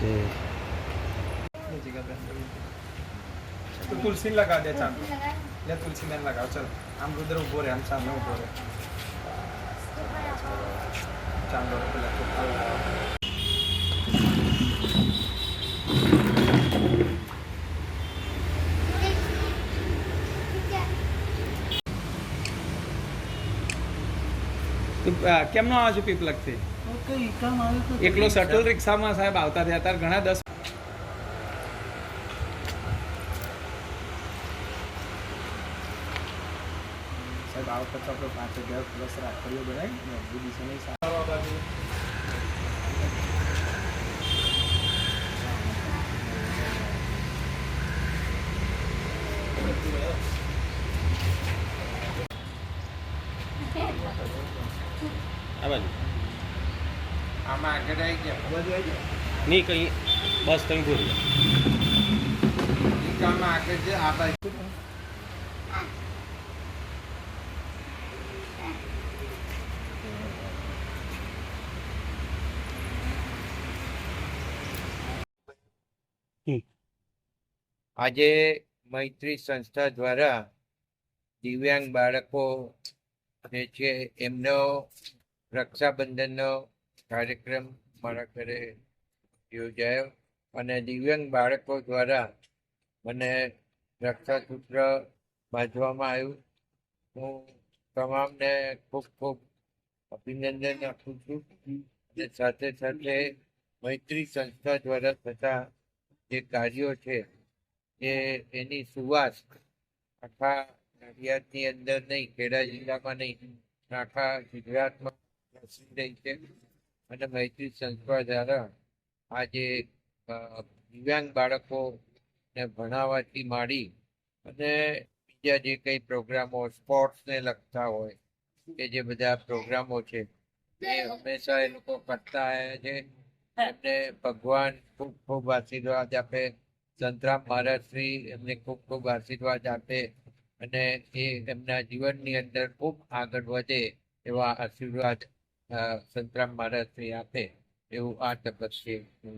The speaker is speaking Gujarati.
ઓકે તો તુલસી લગા દે ચાંદલો લે તુલસી બેન લગાવ ચલ આમ રુદ્ર ઉભો રહે આમ સામે ઉભો રહે ચાંદલો પેલા ચોખ્ખો લગાવ. તું અ, કેમનો આવે છે પીપલકથી કઈ કામ આવ્યું તો એકલો શટલ રિક્ષામાં સાહેબ આવતા થયા ત્યારે ઘણા દસ સાહેબ આ વખત આપણે પાંચ હજાર પ્લસ રાખડીઓ બનાવી સારા આ બાજુ. આમાં આગળ આવી ગયા. બાજુ આવી ગયા? નહીં કંઈ બસ તમે ભૂલી આમાં આગળ છે આ બાજુ. આજે મૈત્રી સંસ્થા દ્વારા દિવ્યાંગ બાળકો જે છે એમનો રક્ષાબંધનનો કાર્યક્રમ મારા ઘરે યોજાયો અને દિવ્યાંગ બાળકો દ્વારા મને રક્ષાસૂત્ર બાંધવામાં આવ્યું. હું તમામને ખૂબ ખૂબ અભિનંદન આપું છું અને સાથે સાથે મૈત્રી સંસ્થા દ્વારા થતા જે કાર્યો છે એ એની સુવાસ આખા નડિયાદની અંદર નહીં, ખેડા જિલ્લામાં નહીં, આખા ગુજરાતમાં પ્રસિદ્ધ છે. અને મૈત્રી સંસ્થા દ્વારા આજે દિવ્યાંગ બાળકોને ભણાવવાથી માંડી અને બીજા જે કંઈ પ્રોગ્રામો સ્પોર્ટ્સને લગતા હોય કે જે બધા પ્રોગ્રામો છે, એ હંમેશા એ લોકો કરતા આવ્યા છે. એમને ભગવાન ખૂબ ખૂબ આશીર્વાદ આપે. સંતરામ મહારાજશ્રી એમને ખૂબ ખૂબ આશીર્વાદ આપે અને એ એમના જીવનની અંદર ખૂબ આગળ વધે એવા આશીર્વાદ સંતરામ મહારાજશ્રી આપે એવું આ હું